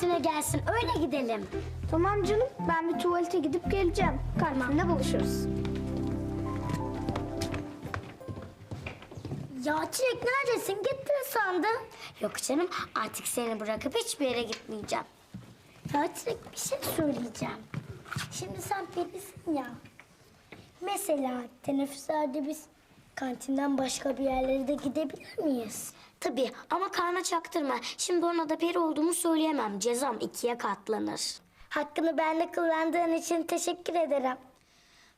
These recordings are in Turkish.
kantine gelsin öyle gidelim. Tamam canım ben bir tuvalete gidip geleceğim. Kantinde buluşuruz. Ya Çilek neredesin? Gittin sandım. Yok canım artık seni bırakıp hiçbir yere gitmeyeceğim. Ya Çilek bir şey söyleyeceğim. Şimdi sen perisin ya. Mesela teneffüslerde biz kantinden başka bir yerlere de gidebilir miyiz? Tabii ama karna çaktırma. Şimdi ona da peri olduğumu söyleyemem. Cezam ikiye katlanır. Hakkını bende kullandığın için teşekkür ederim.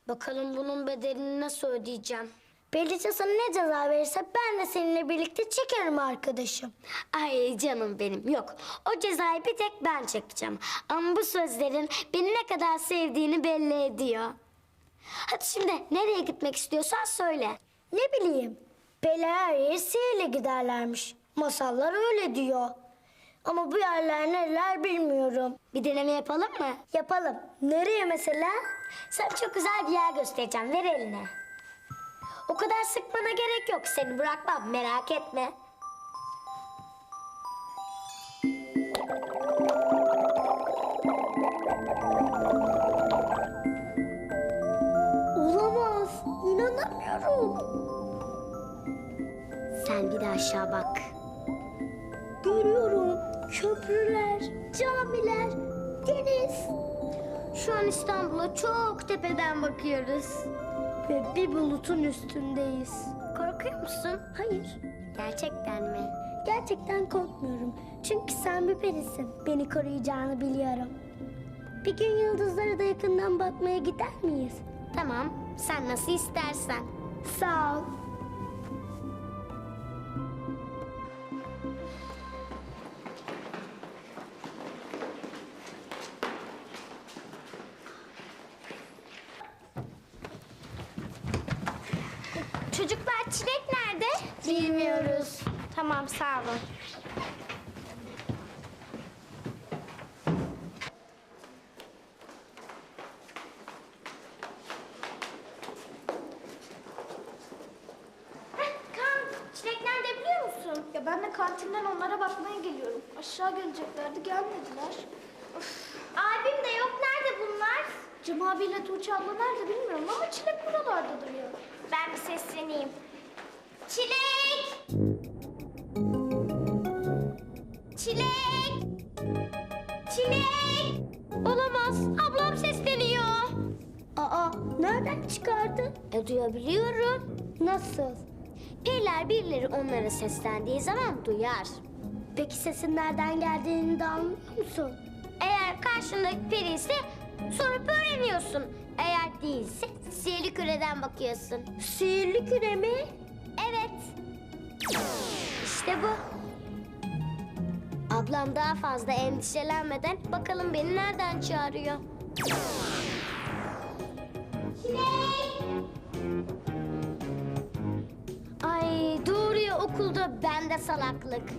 Bakalım bunun bedelini nasıl ödeyeceğim? Belice sana ne ceza verirse ben de seninle birlikte çekerim arkadaşım. Ay canım benim yok. O cezayı bir tek ben çekeceğim. Ama bu sözlerin beni ne kadar sevdiğini belli ediyor. Hadi şimdi nereye gitmek istiyorsan söyle. Ne bileyim. Pele her yere sihirle giderlermiş. Masallar öyle diyor. Ama bu yerler nereler bilmiyorum. Bir deneme yapalım mı? Yapalım. Nereye mesela? Sana çok güzel bir yer göstereceğim. Ver eline. O kadar sıkmana gerek yok. Seni bırakmam merak etme. Olamaz. İnanamıyorum. Sen bir de aşağı bak. Görüyorum. Köprüler, camiler, deniz. Şu an İstanbul'a çok tepeden bakıyoruz. Ve bir bulutun üstündeyiz. Korkuyor musun? Hayır. Gerçekten mi? Gerçekten korkmuyorum. Çünkü sen bir perisin. Beni koruyacağını biliyorum. Bir gün yıldızlara da yakından bakmaya gider miyiz? Tamam. Sen nasıl istersen. Sağ ol. Çocuklar çilek nerede? Bilmiyoruz. Tamam sağ olun. Kan, çilek nerede biliyor musun? Ya ben de kantinden onlara bakmaya geliyorum. Aşağı geleceklerdi gelmediler. Abim de yok. Nerede bunlar? Cem abiyle Tuğçe abla nerede bilmiyorum ama Çilek buralarda duruyor. Ben bir sesleneyim. Çilek! Çilek! Çilek! Olamaz. Ablam sesleniyor. Aa, nereden çıkardı? E, duyabiliyorum. Nasıl? Periler birileri onlara seslendiği zaman duyar. Peki sesin nereden geldiğini de anlıyor musun? Eğer karşındaki peri ise sorup öğreniyorsun. Değilse sihirli küreden bakıyorsun. Sihirli küre mi? Evet. İşte bu. Ablam daha fazla endişelenmeden bakalım beni nereden çağırıyor. Çilek! Ay doğru ya okulda bende salaklık.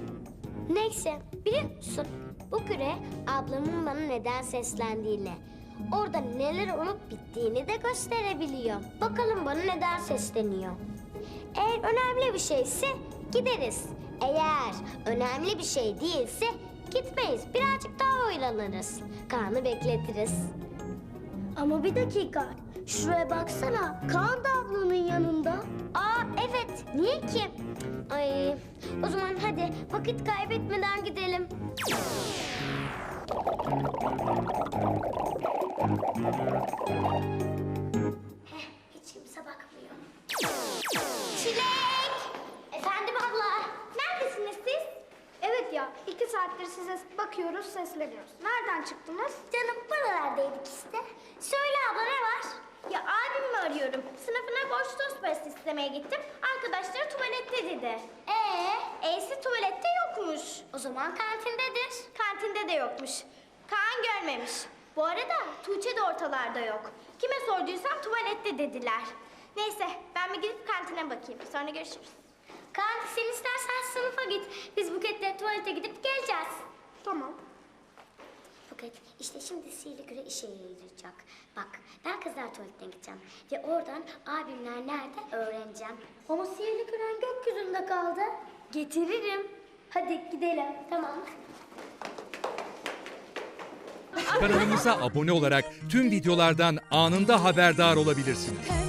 Neyse biliyor musun? Bu küre ablamın bana neden seslendiğini, orada neler olup bittiğini de gösterebiliyor. Bakalım bana neden sesleniyor. Eğer önemli bir şeyse gideriz. Eğer önemli bir şey değilse gitmeyiz. Birazcık daha oyalanırız. Kaan'ı bekletiriz. Ama bir dakika. Şuraya baksana. Kaan da ablanın yanında. Aa evet. Niye ki? Ay o zaman hadi vakit kaybetmeden gidelim. Saattir size bakıyoruz sesleniyoruz. Nereden çıktınız? Canım buralardaydık işte. Söyle abla ne var? Ya abimi arıyorum. Sınıfına boş tost parası istemeye gittim. Arkadaşları tuvalette dedi. Ee, E'si tuvalette yokmuş. o zaman kantindedir. Kantinde de yokmuş. Kaan görmemiş. Bu arada Tuğçe de ortalarda yok. Kime sorduysam tuvalette dediler. Neyse ben bir gidip kantine bakayım. Sonra görüşürüz. Kaan sen istersen sınıfa git. Biz Buket'le tuvalete gidip geleceğiz. Tamam. Buket işte şimdi sihirli küre işe yarayacak. Bak ben kızlar tuvaletine gideceğim. Ve oradan abimler nerede öğreneceğim. Ama sihirli küren gökyüzünde kaldı. Getiririm. Hadi gidelim. Tamam. Kanalımıza abone olarak tüm videolardan anında haberdar olabilirsiniz.